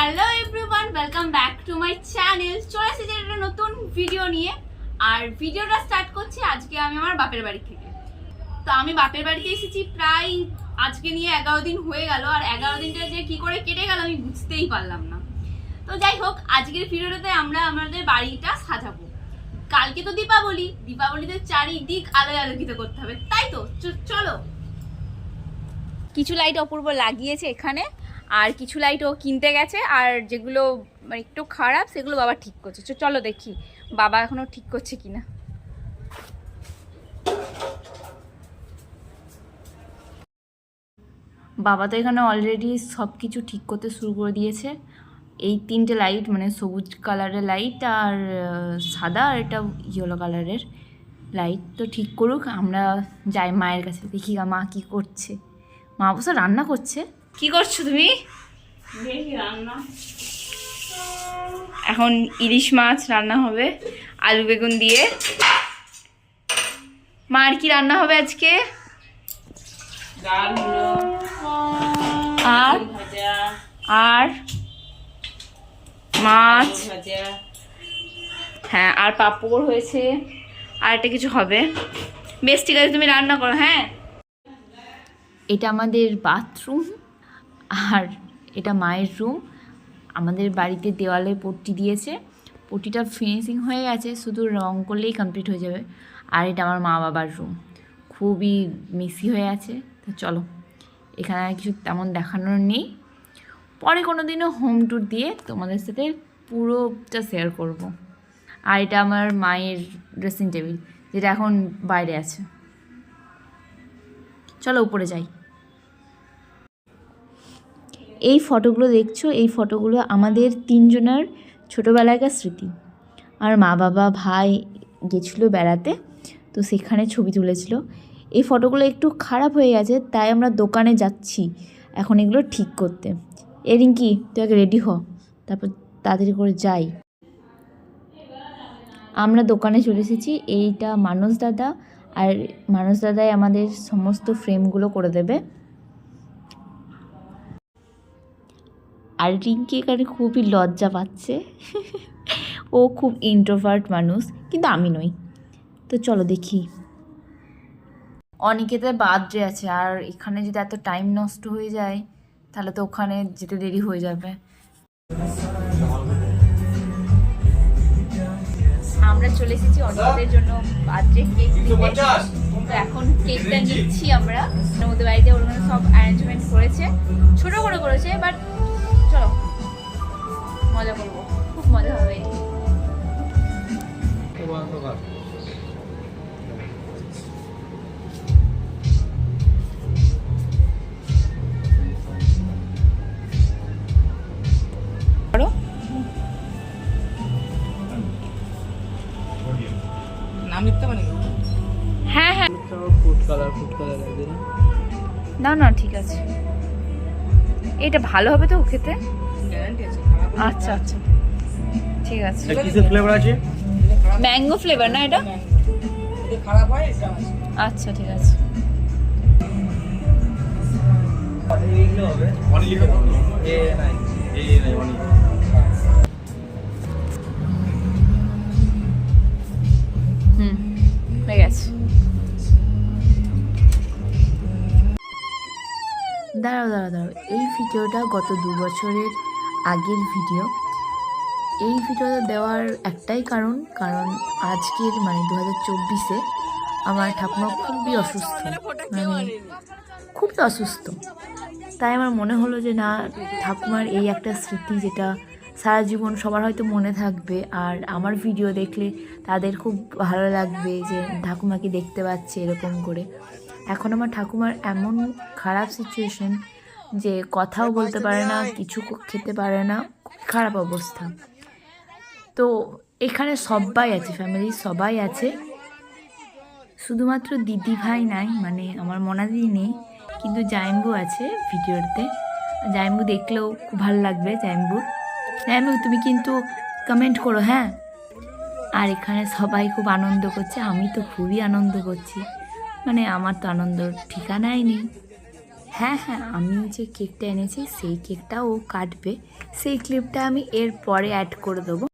Hello everyone welcome back to my channel চলে এসেছি একটা নতুন ভিডিও নিয়ে। আর ভিডিওটা স্টার্ট করছি আজকে আমি আমার বাপের বাড়ি থেকে। তো আমি বাপের বাড়িতে এসেছি প্রায় আজকে নিয়ে এগারো দিন হয়ে গেল। আর এগারো দিনটা যে কি করে কেটে গেল আমি বুঝতেই পারলাম না। তো যাই হোক, আজকের ভিডিওটাতে আমরা আমাদের বাড়িটা সাজাবো। কালকে তো দীপাবলি। দীপাবলিতে চারিদিক আলোয় আলোকিত করতে হবে। তাই তো? চলো। কিছু লাইট অপূর্ব লাগিয়েছে এখানে। আর কিছু লাইট ও কিনতে গেছে, আর যেগুলো মানে একটু খারাপ, সেগুলো বাবা ঠিক করছে। চলো দেখি, বাবা এখনও ঠিক করছে কিনা। বাবা তো এখানে অলরেডি সব কিছু ঠিক করতে শুরু করে দিয়েছে। এই তিনটে লাইট মানে সবুজ কালারের লাইট আর সাদা আর এটা ইয়েলো কালারের লাইট তো ঠিক করুক, আমরা যাই মায়ের কাছে দেখি মা কী করছে। মা অবশ্য রান্না করছে। কি করছ তুমি? রান্না। এখন ইলিশ মাছ রান্না হবে আলু বেগুন দিয়ে। মা আর কি রান্না হবে আজকে? আর? আর? মাছ? হ্যাঁ আর পাপড় হয়েছে। আর একটা কিছু হবে। বেশ ঠিক আছে তুমি রান্না করো হ্যাঁ? এটা আমাদের বাথরুম আর এটা মায়ের রুম আমাদের বাড়িতে দেওয়ালে পট্টি দিয়েছে। পট্টিটা ফিনিশিং হয়ে গেছে, শুধু রং করলেই কমপ্লিট হয়ে যাবে। আর এটা আমার মা বাবার রুম খুবই মিসি হয়ে আছে। তো চলো, এখানে আর কিছু তেমন দেখানোর নেই। পরে কোনো দিনও হোম ট্যুর দিয়ে তোমাদের সাথে পুরোটা শেয়ার করব। আর এটা আমার মায়ের ড্রেসিং টেবিল যেটা এখন বাইরে আছে। চলো উপরে যাই। এই ফটোগুলো দেখছ, এই ফটোগুলো আমাদের তিনজনের ছোটোবেলাকার স্মৃতি। আর মা বাবা, ভাই গেছিল বেড়াতে, তো সেখানে ছবি তুলেছিল। এই ফটোগুলো একটু খারাপ হয়ে গেছে, তাই আমরা দোকানে যাচ্ছি। এখন এগুলো ঠিক করতে। এ রিঙ্কি, তুই আগে রেডি হ, তারপর তাড়াতাড়ি করে যাই। আমরা দোকানে চলে এসেছি, এইটা মানস দাদা। আর মানস দাদাই আমাদের সমস্ত ফ্রেমগুলো করে দেবে। আর রিঙ্কি এখানে খুবই লজ্জা পাচ্ছে। ও খুব ইন্ট্রোভার্ট মানুষ কিন্তু আমি নই। তো চলো দেখি। অনিকেতে বার্থডে আছে আর এখানে যদি এত টাইম নষ্ট হয়ে যায় তাহলে তো ওখানে যেতে দেরি হয়ে যাবে। আমরা চলে এসেছি অনিকেতের জন্য বার্থডে কেক তো এখন কেকটা নিচ্ছি আমরা। ওদের বাড়িতে ওর সব অ্যারেঞ্জমেন্ট করেছে। ছোট করে করেছে বাট মজা করব। খুব মজা হবে হ্যাঁ হ্যাঁ। না না ঠিক আছে। এটা ভালো হবে তো খেতে? গ্যারান্টি আছে। আচ্ছা আচ্ছা। ঠিক আছে। কিসের ফ্লেভার আছে? ম্যাঙ্গো ফ্লেভার না এটা খারাপ হয় এটা? আচ্ছা ঠিক আছে। হুম হয়ে গেছে। দাঁড়াও দাঁড়াও দাঁড়াও। এই ভিডিওটা গত দু বছরের আগের ভিডিও এই ভিডিওটা দেওয়ার একটাই কারণ কারণ আজকের মানে দু হাজার চব্বিশে আমার ঠাকুমা খুবই অসুস্থ। মানে খুবই অসুস্থ। তাই আমার মনে হলো যে না, ঠাকুমার এই একটা স্মৃতি যেটা সারা জীবন সবার হয়তো মনে থাকবে, আর আমার ভিডিও দেখলে তাদের খুব ভালো লাগবে যে ঠাকুমাকে দেখতে পাচ্ছে এরকম করে। এখন আমার ঠাকুমার এমন খারাপ সিচুয়েশন যে কথাও বলতে পারে না কিছু খেতে পারে না খারাপ অবস্থা। তো এখানে সবাই আছে ফ্যামিলির সবাই আছে। শুধুমাত্র দিদি ভাই নাই মানে আমার মনাদি নেই কিন্তু জাইম্বু আছে ভিডিওতে। জাইম্বু দেখলেও খুব ভালো লাগবে জাইম্বুর জাইম্বু তুমি কিন্তু কমেন্ট করো হ্যাঁ? আর এখানে সবাই খুব আনন্দ করছে আমি তো খুবই আনন্দ করছি। মানে আমার তো আনন্দ ঠিকানাই নেই। হ্যাঁ হ্যাঁ আমি যে কেকটা এনেছি সেই কেকটা ও কাটবে। সেই ক্লিপটা আমি এর পরে অ্যাড করে দেবো।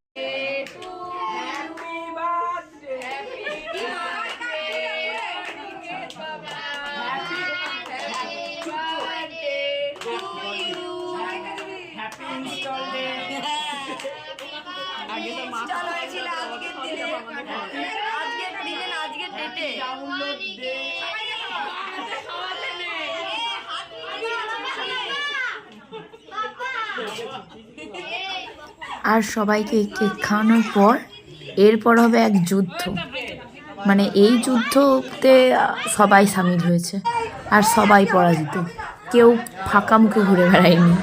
আর সবাইকে কেক খাওয়ানোর পর এরপর হবে এক যুদ্ধ। মানে এই যুদ্ধতে সবাই সামিল হয়েছে আর সবাই পরাজিত। কেউ ফাঁকা মুখে ঘুরে বেড়ায়নি।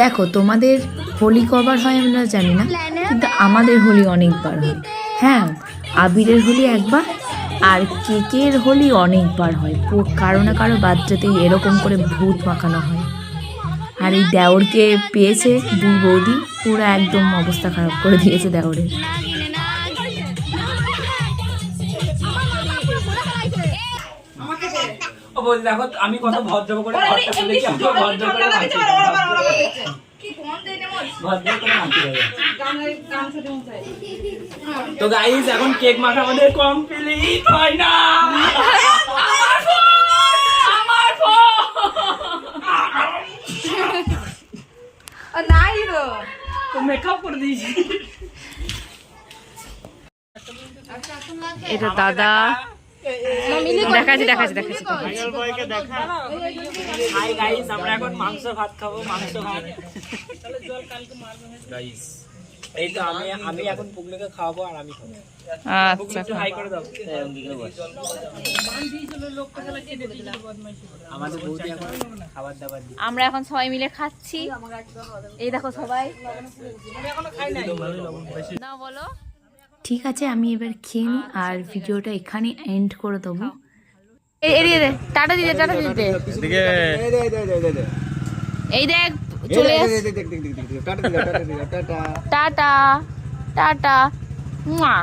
দেখো, তোমাদের হোলি কবার হয় আমরা জানি না, কিন্তু আমাদের হোলি অনেকবার হয়। হ্যাঁ আবিরের হোলি একবার, আর কেকের হোলি অনেকবার হয়। কারও না কারও বাচ্চাতেই এরকম করে ভূত মাখানো হয়। আর এই দেওরকে পেয়েছে দুই বৌদি, পুরো একদম অবস্থা খারাপ করে দিয়েছে দেওরের। বল দেখো আমি কত ভদ্র করে ঘরটা আমি ভদ্র করে তো গাইস এখন কেক মাখা আমাদের কমপ্লিট হয় না। আমার phone! আমার মেকআপ করে দিয়েছি। এটা দাদা। দেখাচ্ছি দেখাচ্ছি দেখাচ্ছি। হাই গাইস আমরা এখন মাংস ভাত খাব মাংস ভাত। গাইস এই তো আমি আমি এখন পুগলিকে খাওয়াবো আর আমি খাব। আচ্ছা একটু হাই করে দাও। আমাদের বৌদি এখন খাবার দাবার আমরা এখন সবাই মিলে খাচ্ছি। এই দেখো সবাই। না বলো। ঠিক আছে আমি এবার খেয়ে নিই আর ভিডিওটা এখানে এন্ড করে দেবো। এড়িয়ে দে টাটা দিতে টাটা দিতে এই দেখ চলে টাটা টাটা টাটা। মা